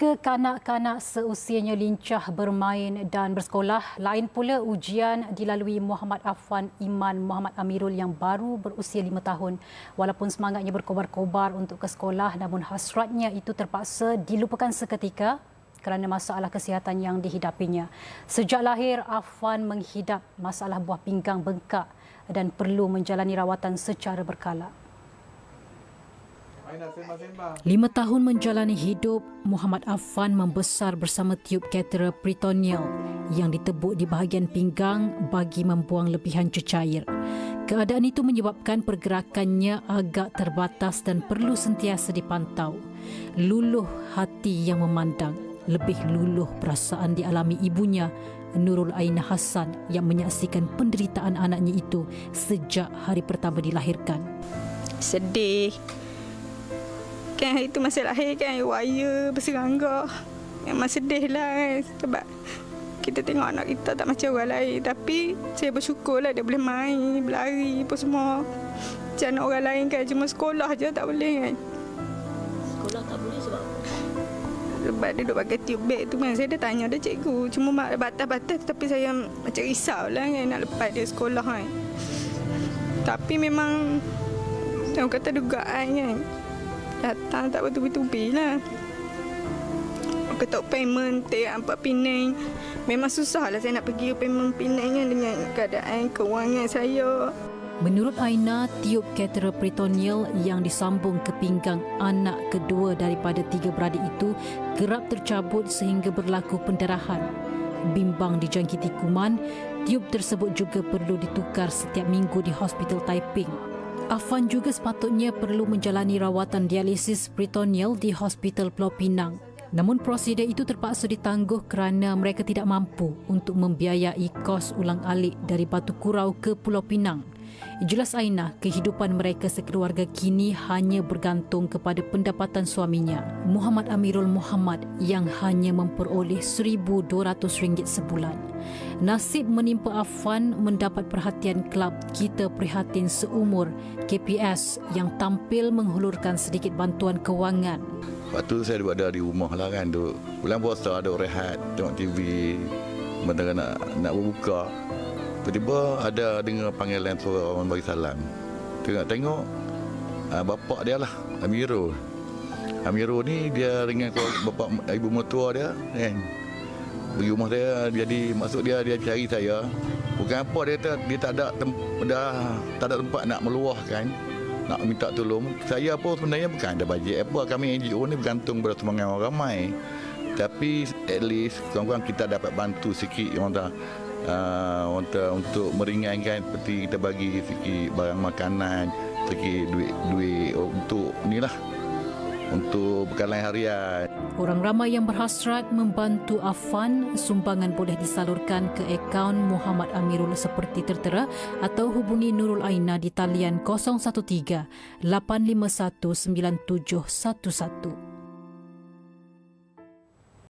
Jika kanak-kanak seusianya lincah bermain dan bersekolah, lain pula ujian dilalui Muhammad Afwan Iman Muhammad Amirul yang baru berusia lima tahun. Walaupun semangatnya berkobar-kobar untuk ke sekolah, namun hasratnya itu terpaksa dilupakan seketika kerana masalah kesihatan yang dihidapinya. Sejak lahir, Afwan menghidap masalah buah pinggang bengkak dan perlu menjalani rawatan secara berkala. Lima tahun menjalani hidup, Muhammad Affan membesar bersama tiub katera peritoneal yang ditebuk di bahagian pinggang bagi membuang lebihan cecair. Keadaan itu menyebabkan pergerakannya agak terbatas dan perlu sentiasa dipantau. Luluh hati yang memandang, lebih luluh perasaan dialami ibunya Nurul Aina Hassan yang menyaksikan penderitaan anaknya itu sejak hari pertama dilahirkan. Sedih, kan? Hari tu masa lahir kan? Waya berserangga memang sedih lah kan? Sebab kita tengok anak kita tak macam orang lain. Tapi saya bersyukur lah dia boleh main berlari apa semua. Macam anak orang lain kan? Cuma sekolah je tak boleh kan? Sekolah tak boleh sebab sebab dia duduk pakai tube bag tu kan? Saya dah tanya dah cikgu. Cuma mak batas-batas tapi saya macam risau lah kan? Nak lepas dia sekolah kan? Tapi memang orang kata dugaan kan datang tak betul-betul lah. Ketuk payment, tak empat Penang. Memang susah lah saya nak pergi payment Penang kan dengan keadaan kewangan saya. Menurut Aina, tiub katera peritoneal yang disambung ke pinggang anak kedua daripada tiga beradik itu kerap tercabut sehingga berlaku pendarahan. Bimbang dijangkiti kuman, tiub tersebut juga perlu ditukar setiap minggu di Hospital Taiping. Afan juga sepatutnya perlu menjalani rawatan dialisis peritoneal di Hospital Pulau Pinang. Namun prosedur itu terpaksa ditangguh kerana mereka tidak mampu untuk membiayai kos ulang alik dari Batu Kurau ke Pulau Pinang. Jelas Aina, kehidupan mereka sekeluarga kini hanya bergantung kepada pendapatan suaminya, Muhammad Amirul Muhammad yang hanya memperoleh RM1,200 sebulan. Nasib menimpa Afan mendapat perhatian klub Kita Prihatin Seumur KPS yang tampil menghulurkan sedikit bantuan kewangan. Lepas tu saya ada di rumah lah kan. Duk. Bulan puasa ada rehat, tengok TV. Bentar nak, nak berbuka. Tiba-tiba ada dengar panggilan suara orang bagi salam. Tengok-tengok uh, bapak dia lah, Amiro. Amiro ni dia dengan bapak ibu mertua dia kan. Pergi rumah dia jadi masuk dia dia cari saya. Bukan apa dia tak dia tak ada tem, dah tak ada tempat nak meluahkan nak minta tolong. Saya pun sebenarnya bukan ada bajet apa kami NGO ni bergantung pada semangat orang ramai. Tapi at least kawan-kawan kita dapat bantu sikit orang tak uh, untuk untuk meringankan seperti kita bagi sikit barang makanan, sikit duit duit untuk inilah untuk bekalan harian. Orang ramai yang berhasrat membantu Afan, sumbangan boleh disalurkan ke akaun Muhammad Amirul seperti tertera atau hubungi Nurul Aina di talian 013 851 9711.